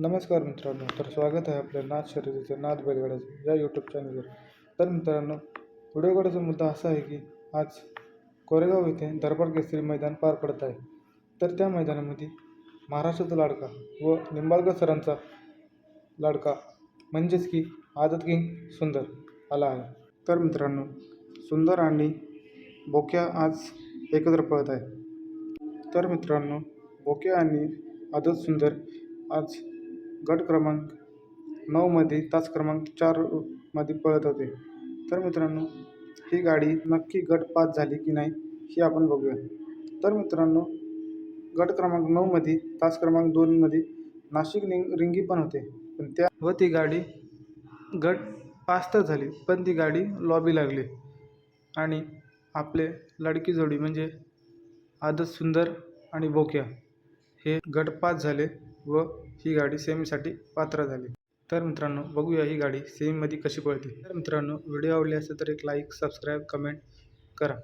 नमस्कार मित्रांनो तर स्वागत आहे आपल्या नाथ शर्यतीचं नाथ बैलगाड्याचं या यूट्यूब चॅनलवर तर मित्रांनो व्हिडिओ मुद्दा असा आहे की आज कोरेगाव येथे दरबार केसरी मैदान पार पडत आहे. तर त्या मैदानामध्ये महाराष्ट्राचा लाडका व निंबाळकर सरांचा लाडका म्हणजेच की आदत किंग सुंदर आला आहे. तर मित्रांनो सुंदर आणि बोक्या आज एकत्र पळत आहे. तर मित्रांनो बोक्या आणि आदत सुंदर आज गट क्रमांक नऊमध्ये तास क्रमांक चारमध्ये पळत होते. तर मित्रांनो ही गाडी नक्की गट पास झाली की नाही हे आपण बघूया. तर मित्रांनो गट क्रमांक नऊमध्ये तास क्रमांक दोनमध्ये नाशिक निंग रिंगी पण होते. पण त्या व ती गाडी गट पास तर झाली पण ती गाडी लॉबी लागली. आणि आपले लडकी जोडी म्हणजे आदत सुंदर आणि बोक्या हे गट पास झाले. व ही गाडी सेमीसाठी पात्र झाली. तर मित्रांनो बघूया ही गाडी सेमीमध्ये कशी पळते. तर मित्रांनो व्हिडिओ आवडली असेल तर एक लाईक सबस्क्राईब कमेंट करा.